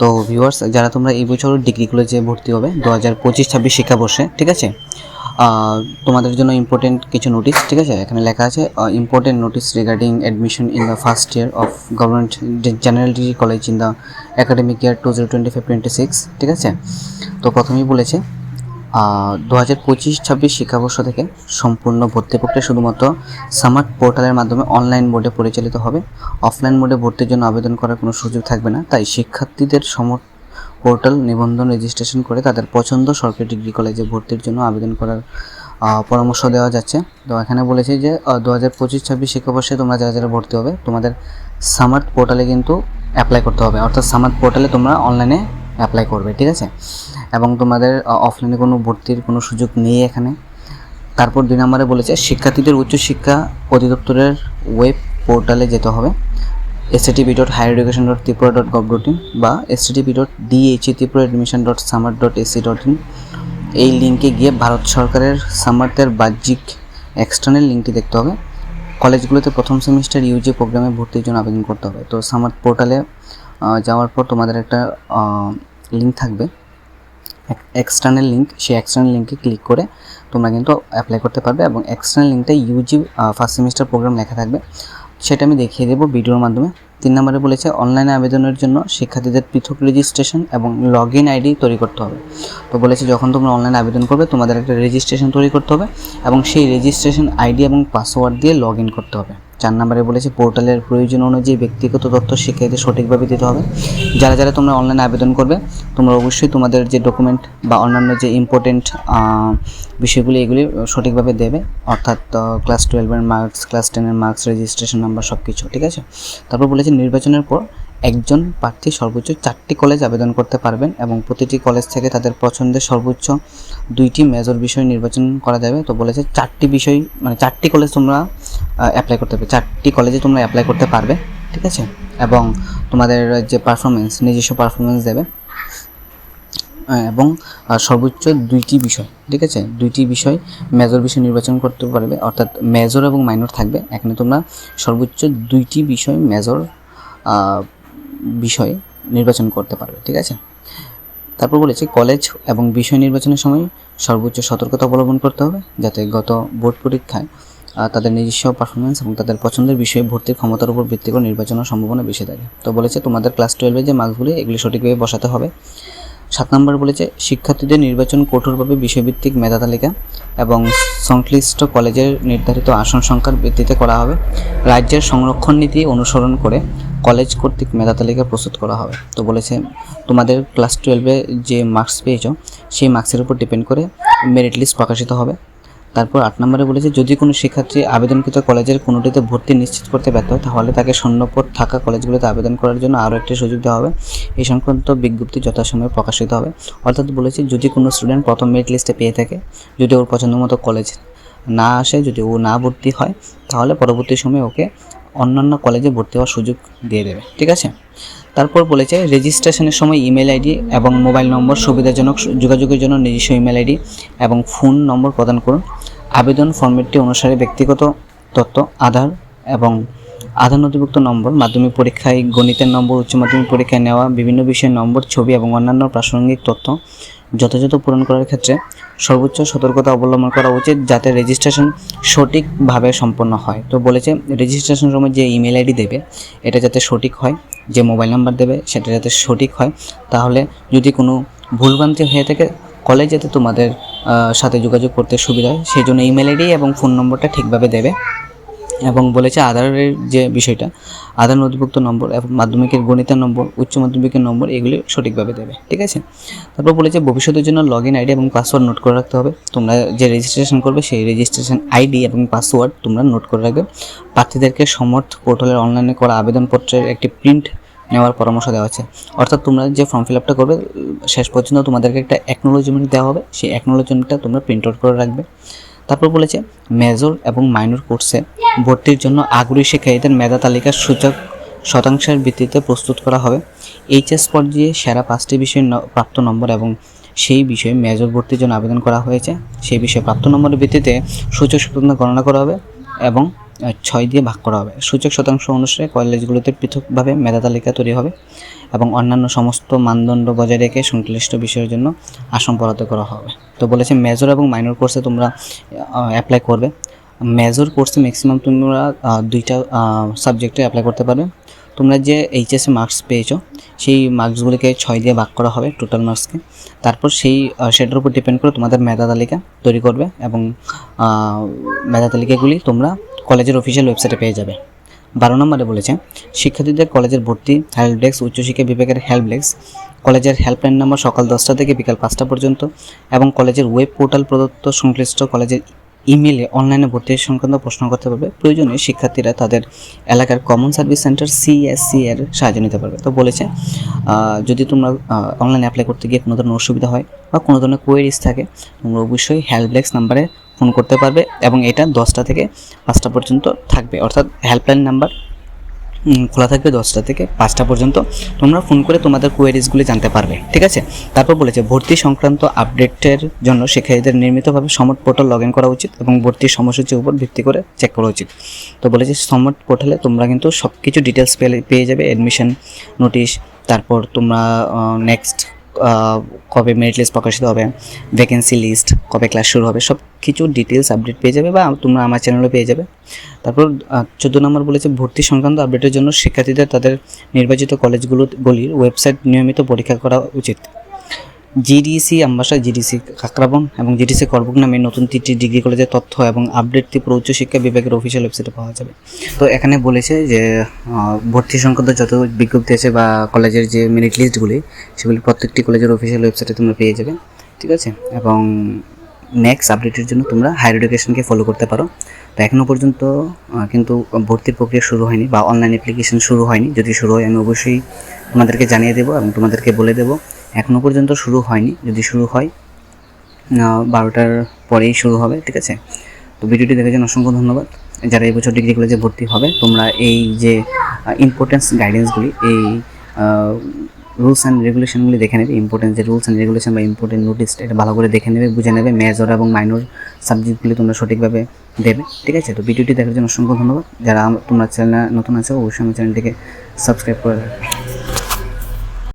তো ভিউয়ার্স যারা তোমরা এই বছর ডিগ্রি কলেজে ভর্তি হবে দু হাজার পঁচিশ, ছাব্বিশ শিক্ষাবর্ষে, ঠিক আছে? তোমাদের জন্য ইম্পর্টেন্ট কিছু নোটিশ ঠিক আছে? এখানে লেখা আছে important notice regarding admission in the first year of government general degree college in the academic year two zero twenty five twenty six ঠিক আছে? তো প্রথমেই বলেছে দু হাজার পঁচিশ, ছাব্বিশ শিক্ষাবর্ষ থেকে সম্পূর্ণ ভর্তি প্রক্রিয়া শুধুমাত্র সামার্ট পোর্টালের মাধ্যমে অনলাইন মোডে পরিচালিত হবে। অফলাইন মোডে ভর্তির জন্য আবেদন করার কোনো সুযোগ থাকবে না। তাই শিক্ষার্থীদের সমর পোর্টাল নিবন্ধন রেজিস্ট্রেশন করে তাদের পছন্দ সরকারি ডিগ্রি কলেজে ভর্তির জন্য আবেদন করার পরামর্শ দেওয়া যাচ্ছে। তো এখানে বলেছে যে দু হাজার পঁচিশ, ছাব্বিশ শিক্ষাবর্ষে তোমরা যারা যারা ভর্তি হবে, তোমাদের সামার্ট পোর্টালে কিন্তু অ্যাপ্লাই করতে হবে। অর্থাৎ সামার্ট পোর্টালে তোমরা অনলাইনে অ্যাপ্লাই করবে, ঠিক আছে? এবং তোমাদের অফলাইনে কোনো ভর্তির কোনো সুযোগ নেই এখানে। তারপর দুই নম্বরে বলেছে, শিক্ষার্থীদের উচ্চশিক্ষা অধিদপ্তরের ওয়েব পোর্টালে যেতে হবে। STP dot higher education dot Tripura dot gov dot in বা STP dot DHE Tripura admission dot samarth dot AC dot in এই লিঙ্কে গিয়ে ভারত সরকারের সামার্থের বাহ্যিক এক্সটার্নাল লিঙ্কটি দেখতে হবে। কলেজগুলোতে প্রথম সেমিস্টার ইউজি প্রোগ্রামে ভর্তির জন্য আবেদন করতে হবে। তো সামার্থ পোর্টালে যাওয়ার পর তোমাদের একটা লিঙ্ক থাকবে। এক্সটার্নাল লিঙ্ক সেই এক্সটার্নাল লিঙ্কে ক্লিক করে তোমরা কিন্তু অ্যাপ্লাই করতে পারবে এবং এক্সটার্নাল লিঙ্কটা ইউজি ফার্স্ট সেমিস্টার প্রোগ্রাম লেখা থাকবে। সেটা আমি দেখিয়ে দেবো ভিডিওর মাধ্যমে। তিন নম্বরে বলেছে অনলাইনে আবেদনের জন্য শিক্ষার্থীদের পৃথক রেজিস্ট্রেশন এবং লগ ইন আইডি তৈরি করতে হবে। তো বলেছে, যখন তোমরা অনলাইনে আবেদন করবে, তোমাদের একটা রেজিস্ট্রেশন তৈরি করতে হবে এবং সেই রেজিস্ট্রেশন আইডি এবং পাসওয়ার্ড দিয়ে লগ ইন করতে হবে। চার নম্বরে বলেছে, পোর্টালের প্রয়োজন অনুযায়ী ব্যক্তিগত তথ্য শিক্ষার্থীদের সঠিকভাবে দিতে হবে। যারা যারা তোমরা অনলাইনে আবেদন করবে, তোমরা অবশ্যই তোমাদের যে ডকুমেন্ট বা অন্যান্য যে ইম্পর্টেন্ট বিষয়গুলি এগুলি সঠিকভাবে দেবে। অর্থাৎ ক্লাস টুয়েলভের মার্কস ক্লাস টেনের মার্কস রেজিস্ট্রেশন নাম্বার সব কিছু ঠিক আছে? তারপর বলেছে, নির্বাচনের পর একজন প্রার্থী সর্বোচ্চ চারটি কলেজ আবেদন করতে পারবেন এবং প্রতিটি কলেজ থেকে তাদের পছন্দের সর্বোচ্চ দুইটি মেজর বিষয় নির্বাচন করা যাবে। তো বলেছে, চারটি বিষয় মানে চারটি কলেজ তোমরা অ্যাপ্লাই করতে পারবে চারটি কলেজে তোমরা অ্যাপ্লাই করতে পারবে, ঠিক আছে? এবং তোমাদের যে পারফরমেন্স নিজস্ব পারফরমেন্স দেবে। এবং সর্বোচ্চ দুইটি বিষয়, ঠিক আছে? দুইটি বিষয় মেজর বিষয় নির্বাচন করতে পারবে, অর্থাৎ মেজর এবং মাইনর থাকবে। এখানে তোমরা সর্বোচ্চ দুইটি বিষয় মেজর বিষয় নির্বাচন করতে পারবে, ঠিক আছে? তারপর বলেছি কলেজ এবং বিষয় নির্বাচনের সময় সর্বোচ্চ সতর্কতা অবলম্বন করতে হবে, যাতে গত বোর্ড পরীক্ষায় তাদের নিজস্ব পারফরমেন্স এবং তাদের পছন্দের বিষয়ে ভর্তির ক্ষমতার উপর ভিত্তি করে নির্বাচনের সম্ভাবনা বেশি থাকে। তো বলেছে, তোমাদের ক্লাস টুয়েলভে যে মার্কসগুলি, এগুলি সঠিকভাবে বসাতে হবে। সাত নম্বর বলেছে, শিক্ষার্থীদের নির্বাচন কঠোরভাবে বিষয়ভিত্তিক মেধা তালিকা এবং সংশ্লিষ্ট কলেজের নির্ধারিত আসন সংখ্যার ভিত্তিতে করা হবে। রাজ্যের সংরক্ষণ নীতি অনুসরণ করে কলেজ কর্তৃক মেধা তালিকা প্রস্তুত করা হবে। তো বলেছে, তোমাদের ক্লাস টুয়েলভে যে মার্কস পেয়েছ, সেই মার্কসের উপর ডিপেন্ড করে মেরিট লিস্ট প্রকাশিত হবে। তারপর আট নম্বরে বলেছে, যদি কোনো শিক্ষার্থী আবেদনকৃত কলেজের কোনোটিতে ভর্তি নিশ্চিত করতে ব্যর্থ তাহলে তাকে শূন্যপদ থাকা কলেজগুলোতে আবেদন করার জন্য আরও একটি সুযোগ দেওয়া হবে। এই সংক্রান্ত বিজ্ঞপ্তি যথাসময়ে প্রকাশিত হবে। অর্থাৎ বলেছে, যদি কোনো স্টুডেন্ট প্রথম মেরিট লিস্টে পেয়ে থাকে, যদি ওর পছন্দ মতো কলেজ না আসে, যদি ও না ভর্তি হয়, তাহলে পরবর্তী সময়ে ওকে অন্যান্য কলেজে ভর্তি হওয়ার সুযোগ দিয়ে দেবে, ঠিক আছে? তারপর বলেছে রেজিস্ট্রেশনের সময় ইমেল আইডি এবং মোবাইল নম্বর সুবিধাজনক যোগাযোগের জন্য নিজস্ব ইমেল আইডি এবং ফোন নম্বর প্রদান করুন। আবেদন ফর্মেটটি অনুসারে ব্যক্তিগত তথ্য, আধার এবং আধার নথিভুক্ত নম্বর, মাধ্যমিক পরীক্ষায় গণিতের নম্বর, উচ্চ মাধ্যমিক পরীক্ষায় নেওয়া, বিভিন্ন বিষয়ের নম্বর, ছবি এবং অন্যান্য প্রাসঙ্গিক তথ্য যথাযথ পূরণ করার ক্ষেত্রে সর্বোচ্চ সতর্কতা অবলম্বন করা উচিত যাতে রেজিস্ট্রেশন সঠিকভাবে সম্পন্ন হয়। তো বলেছে রেজিস্ট্রেশন সময় যে ইমেল আইডি দেবে, এটা যাতে সঠিক হয়, যে মোবাইল নাম্বার দেবে, সেটা যাতে সঠিক হয়, তাহলে যদি কোনো ভুলভ্রান্তি হয়ে থাকে কলেজ যাতে তোমাদের সাথে যোগাযোগ করতে সুবিধা হয়, সেই জন্য ইমেল আইডি এবং ফোন নম্বরটা ঠিকভাবে দেবে। এবং বলেছে আধারের যে বিষয়টা, আধার নথিভুক্ত নম্বর এবং মাধ্যমিকের গণিতের নম্বর, উচ্চ মাধ্যমিকের নম্বর এগুলি সঠিকভাবে দেবে, ঠিক আছে? তারপর বলেছে ভবিষ্যতের জন্য লগ ইন আইডি এবং পাসওয়ার্ড নোট করে রাখতে হবে। তোমরা যে রেজিস্ট্রেশন করবে সেই রেজিস্ট্রেশন আইডি এবং পাসওয়ার্ড তোমরা নোট করে রাখবে। প্রার্থীদেরকে সমর্থ পোর্টালের অনলাইনে করা আবেদনপত্রের একটি প্রিন্ট নেওয়ার পরামর্শ দেওয়া আছে। অর্থাৎ তোমরা যে ফর্ম ফিল আপটা করবে, শেষ পর্যন্ত তোমাদেরকে একটা অ্যাকনোলজমেন্ট দেওয়া হবে। সেই অ্যাকনোলজমেন্টটা তোমরা প্রিন্ট আউট করে রাখবে। তারপর বলেছে, মেজর এবং মাইনর কোর্সে ভর্তির জন্য আগ্রহী শিক্ষার্থীদের মেধা তালিকার সূচক শতাংশের ভিত্তিতে প্রস্তুত করা হবে। এইচএস পর্যায়ে সেরা পাঁচটি বিষয়ে প্রাপ্ত নম্বর এবং সেই বিষয়ে মেজর ভর্তির জন্য আবেদন করা হয়েছে। সেই বিষয়ে প্রাপ্ত নম্বরের ভিত্তিতে সূচক শতাংশ গণনা করা হবে এবং ছয় দিয়ে ভাগ করা হবে। সূচক শতাংশ অনুসারে কলেজগুলোতে পৃথকভাবে মেধা তালিকা তৈরি হবে এবং অন্যান্য সমস্ত মানদণ্ড বজায় রেখে সংশ্লিষ্ট বিষয়ের জন্য আসন বরাদ্দ করা হবে। তো বলেছে মেজর এবং মাইনর কোর্সে তোমরা অ্যাপ্লাই করবে। মেজর কোর্সে ম্যাক্সিমাম তোমরা দুইটা সাবজেক্টে অ্যাপ্লাই করতে পারবে। তোমরা যে এইচএসে মার্কস পেয়েছ, সেই মার্কসগুলিকে ছয় দিয়ে ভাগ করা হবে টোটাল মার্কসকে তারপর সেই সেটার উপর ডিপেন্ড করে তোমাদের মেধা তালিকা তৈরি করবে এবং মেধা তালিকাগুলি তোমরা কলেজের অফিসিয়াল ওয়েবসাইটে পেয়ে যাবে। বারো নম্বরে বলেছে, শিক্ষার্থীদের কলেজের ভর্তি হেল্প ডেস্ক উচ্চশিক্ষা বিভাগের হেল্প ডেস্ক কলেজের হেল্পলাইন নাম্বার সকাল দশটা থেকে বিকাল পাঁচটা পর্যন্ত এবং কলেজের ওয়েব পোর্টাল প্রদত্ত সংশ্লিষ্ট কলেজের ইমেলে অনলাইনে ভর্তি সংক্রান্ত প্রশ্ন করতে পারবে। প্রয়োজনে শিক্ষার্থীরা তাদের এলাকার কমন সার্ভিস সেন্টার সিএসসি এর সাহায্য নিতে পারবে। তো বলেছে যদি তোমরা অনলাইনে অ্যাপ্লাই করতে গিয়ে কোনো ধরনের অসুবিধা হয় বা কোনো ধরনের কোয়েরিজ থাকে, তোমরা অবশ্যই হেল্প ডেস্ক নাম্বারে ফোন করতে পারবে এবং এটা দশটা থেকে পাঁচটা পর্যন্ত থাকবে। অর্থাৎ হেল্পলাইন নাম্বার খোলা থাকবে দশটা থেকে পাঁচটা পর্যন্ত। তোমরা ফোন করে তোমাদের কোয়েরিজগুলি জানতে পারবে, ঠিক আছে? তারপর বলেছে, ভর্তি সংক্রান্ত আপডেটের জন্য শিক্ষার্থীদের নিয়মিতভাবে সমট পোর্টাল লগ ইন করা উচিত এবং ভর্তির সময়সূচির উপর ভিত্তি করে চেক করা উচিত। তো বলেছে সমট পোর্টালে তোমরা কিন্তু সব কিছু ডিটেলস পেয়ে যাবে অ্যাডমিশন নোটিশ তারপর তোমরা নেক্সট কবে মেরিট লিস্ট প্রকাশিত হবে ভ্যাকেন্সি লিস্ট কবে ক্লাস শুরু হবে, সব কিছু ডিটেলস আপডেট পেয়ে যাবে বা তোমরা আমার চ্যানেলে পেয়ে যাবে। তারপর চোদ্দ নম্বর বলেছে ভর্তি সংক্রান্ত আপডেটের জন্য শিক্ষার্থীদের তাদের নির্বাচিত কলেজগুলো গলির ওয়েবসাইট নিয়মিত পরীক্ষা করা উচিত। জিডিসি আম্বাসা জিডিসি কাকরাবন এবং জিডিসি করবুক নামে নতুন তিনটি ডিগ্রি কলেজের তথ্য এবং আপডেট ত্রিপুরা উচ্চশিক্ষা বিভাগের অফিসিয়াল ওয়েবসাইটে পাওয়া যাবে। তো এখানে বলেছে যে ভর্তি সংক্রান্ত যত বিজ্ঞপ্তি আছে বা কলেজের যে মেরিট লিস্টগুলি সেগুলি প্রত্যেকটি কলেজের অফিসিয়াল ওয়েবসাইটে তোমরা পেয়ে যাবে, ঠিক আছে? এবং নেক্সট আপডেটের জন্য তোমরা হায়ার এডুকেশনকে ফলো করতে পারো। তো এখনও পর্যন্ত কিন্তু ভর্তির প্রক্রিয়া শুরু হয়নি বা অনলাইন অ্যাপ্লিকেশন শুরু হয়নি। যদি শুরু হয়, আমি অবশ্যই তোমাদেরকে জানিয়ে দেবো এবং তোমাদেরকে বলে দেবো। এখনও পর্যন্ত শুরু হয়নি। যদি শুরু হয় বারোটার পরেই শুরু হবে, ঠিক আছে? তো ভিডিওটি দেখার জন্য অসংখ্য ধন্যবাদ। যারা এই বছর ডিগ্রি কলেজে ভর্তি হবে, তোমরা এই যে ইম্পর্টেন্স গাইডেন্সগুলি এই রুলস অ্যান্ড রেগুলেশনগুলি দেখে নেবে। ইম্পর্টেন্ট যে রুলস অ্যান্ড রেগুলেশন বা ইম্পর্টেন্ট নোটিস এটা ভালো করে দেখে নেবে, বুঝে নেবে মেজর এবং মাইনর সাবজেক্টগুলি তোমরা সঠিকভাবে দেবে, ঠিক আছে? তো ভিডিওটি দেখার জন্য অসংখ্য ধন্যবাদ। যারা তোমরা চ্যানেল নতুন আছো, অবশ্যই আমার চ্যানেলটিকে সাবস্ক্রাইব করে